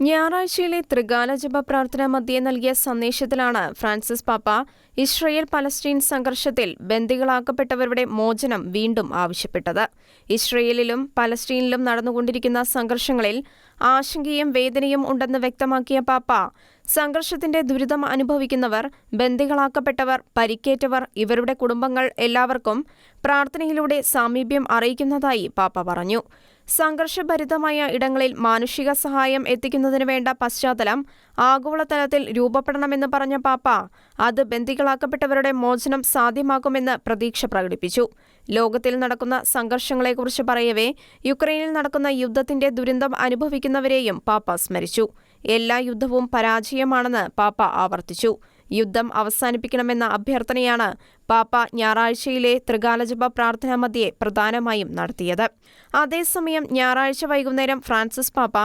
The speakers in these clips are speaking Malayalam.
ഞായറാഴ്ചയിലെ ത്രികാല ജപ പ്രാർത്ഥന മധ്യേ നൽകിയ സന്ദേശത്തിലാണ് ഫ്രാൻസിസ് പാപ്പ ഇസ്രയേൽ പലസ്തീൻ സംഘർഷത്തിൽ ബന്ദികളാക്കപ്പെട്ടവരുടെ മോചനം വീണ്ടും ആവശ്യപ്പെട്ടത്. ഇസ്രയേലിലും പലസ്തീനിലും നടന്നുകൊണ്ടിരിക്കുന്ന സംഘർഷങ്ങളിൽ ആശങ്കയും വേദനയും ഉണ്ടെന്ന് വ്യക്തമാക്കിയ പാപ്പ സംഘർഷത്തിന്റെ ദുരിതം അനുഭവിക്കുന്നവർ ബന്ദികളാക്കപ്പെട്ടവർ പരിക്കേറ്റവർ ഇവരുടെ കുടുംബങ്ങൾ എല്ലാവർക്കും പ്രാർത്ഥനയിലൂടെ സാമീപ്യം അറിയിക്കുന്നതായി പാപ്പ പറഞ്ഞു. സംഘർഷഭരിതമായ ഇടങ്ങളിൽ മാനുഷിക സഹായം എത്തിക്കുന്നതിന് വേണ്ട പശ്ചാത്തലം ആഗോളതലത്തിൽ രൂപപ്പെടണമെന്ന് പറഞ്ഞ പാപ്പ അത് ബന്ദികളാക്കപ്പെട്ടവരുടെ മോചനം സാധ്യമാക്കുമെന്ന് പ്രതീക്ഷ പ്രകടിപ്പിച്ചു. ലോകത്തിൽ നടക്കുന്ന സംഘർഷങ്ങളെക്കുറിച്ച് പറയവേ യുക്രൈനിൽ നടക്കുന്ന യുദ്ധത്തിന്റെ ദുരന്തം അനുഭവിക്കുന്നവരെയും പാപ്പ സ്മരിച്ചു. എല്ലാ യുദ്ധവും പരാജയമാണെന്ന് പാപ്പ ആവർത്തിച്ചു. യുദ്ധം അവസാനിപ്പിക്കണമെന്ന അഭ്യർത്ഥനയാണ് പാപ്പ ഞായറാഴ്ചയിലെ ത്രികാലജപ പ്രാർത്ഥനാ മധ്യേ പ്രധാനമായും നടത്തിയത്. അതേസമയം ഞായറാഴ്ച വൈകുന്നേരം ഫ്രാൻസിസ് പാപ്പ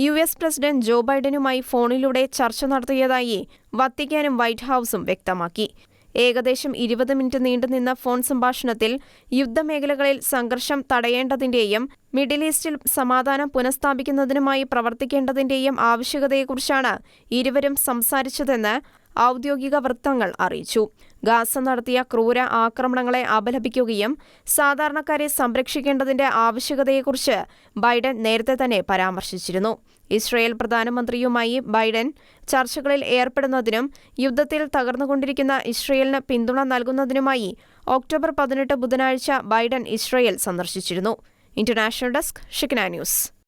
യു എസ് പ്രസിഡന്റ് ജോ ബൈഡനുമായി ഫോണിലൂടെ ചർച്ച നടത്തിയതായി വത്തിക്കാനും വൈറ്റ് ഹൌസും വ്യക്തമാക്കി. ഏകദേശം ഇരുപത് മിനിറ്റ് നീണ്ടുനിന്ന ഫോൺ സംഭാഷണത്തിൽ യുദ്ധമേഖലകളിൽ സംഘർഷം തടയേണ്ടതിന്റെയും മിഡിൽ ഈസ്റ്റിൽ സമാധാനം പുനഃസ്ഥാപിക്കുന്നതിനുമായി പ്രവർത്തിക്കേണ്ടതിന്റെയും ആവശ്യകതയെക്കുറിച്ചാണ് ഇരുവരും സംസാരിച്ചതെന്ന് ഔദ്യോഗിക വൃത്തങ്ങൾ അറിയിച്ചു. ഗാസ നടത്തിയ ക്രൂര ആക്രമണങ്ങളെ അപലപിക്കുകയും സാധാരണക്കാരെ സംരക്ഷിക്കേണ്ടതിന്റെ ആവശ്യകതയെക്കുറിച്ച് ബൈഡൻ നേരത്തെ തന്നെ പരാമർശിച്ചിരുന്നു. ഇസ്രയേൽ പ്രധാനമന്ത്രിയുമായി ബൈഡൻ ചർച്ചകളിൽ ഏർപ്പെടുന്നതിനും യുദ്ധത്തിൽ തകർന്നുകൊണ്ടിരിക്കുന്ന ഇസ്രയേലിന് പിന്തുണ നൽകുന്നതിനുമായി ഒക്ടോബർ പതിനെട്ട് ബുധനാഴ്ച ബൈഡൻ ഇസ്രയേൽ സന്ദർശിച്ചിരുന്നു. International desk Shikna news.